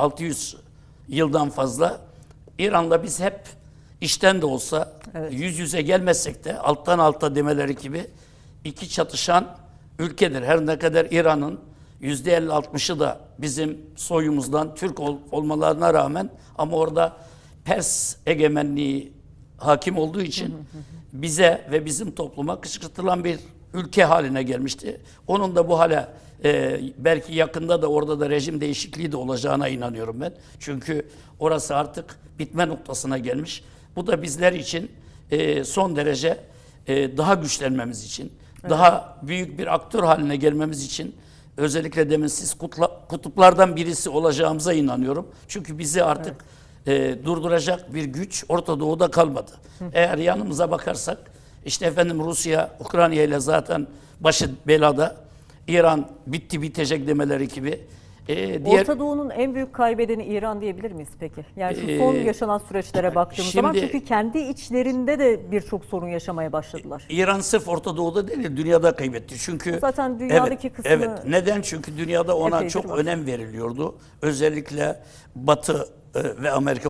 500-600 yıldan fazla İran'la biz hep işten de olsa yüz yüze gelmezsek de alttan alta demeleri gibi iki çatışan ülkedir. Her ne kadar İran'ın yüzde 50-60'ı da bizim soyumuzdan Türk ol- olmalarına rağmen ama orada Pers egemenliği hakim olduğu için bize ve bizim topluma kışkırtılan bir ülke haline gelmişti. Onun da bu hale e, belki yakında da orada da rejim değişikliği de olacağına inanıyorum ben. Çünkü orası artık bitme noktasına gelmiş. Bu da bizler için e, son derece e, daha güçlenmemiz için, daha büyük bir aktör haline gelmemiz için özellikle demin siz kutla- kutuplardan birisi olacağımıza inanıyorum. Çünkü bizi artık e, durduracak bir güç Orta Doğu'da kalmadı. Eğer yanımıza bakarsak işte efendim Rusya, Ukrayna ile zaten başı belada. İran bitti bitecek demeleri gibi. E, diğer Orta Doğu'nun en büyük kaybedeni İran diyebilir miyiz peki? Yani şu son Ee, yaşanan süreçlere baktığımız zaman şimdi- çünkü kendi içlerinde de birçok sorun yaşamaya başladılar. İran sırf Orta Doğu'da değil, dünyada kaybetti. Çünkü Zaten dünyadaki evet, kısmı- Evet. Neden? Çünkü dünyada ona çok var. önem veriliyordu. Özellikle Batı e, ve Amerika